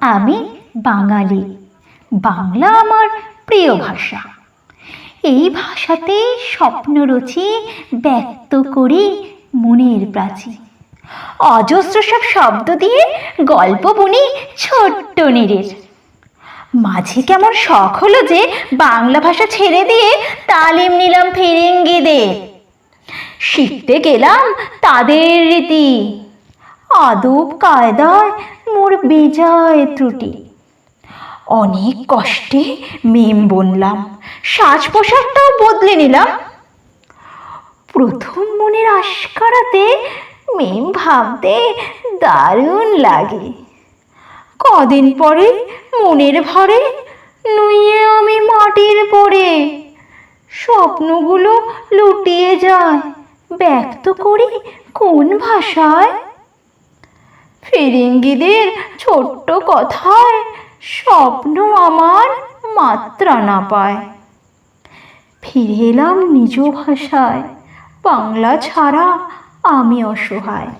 আমি বাঙালি। বাংলা আমার প্রিয় ভাষা। এই ভাষাতে স্বপ্ন রচি, ব্যক্ত করি মনের প্রাচী। অজস্র সব শব্দ দিয়ে গল্প বুনি ছোট্ট নীরের। মাঝে কেমন শখ হলো যে বাংলা ভাষা ছেড়ে দিয়ে তালিম নিলাম ফিরিঙ্গিদের। শিখতে গেলাম তাদের রীতি। আদব কায়দায় মোর বেজায় ত্রুটি। অনেক কষ্টে মেম বনলাম সাজ পোশাকটাও বদলে নিলাম। প্রথম মনের আশকারাতে মেম ভাবতে দারুণ লাগে। কদিন পরে মনের ভরে নুইয়ে আমি মাটির পরে। স্বপ্নগুলো লুটিয়ে যায়, ব্যক্ত করি কোন ভাষায়? ফিরিঙ্গিদের ছোট্ট কথায় স্বপ্ন আমার মাত্রা না পায়। ফিরে এলাম নিজ ভাষায়, বাংলা ছাড়া আমি অসহায়।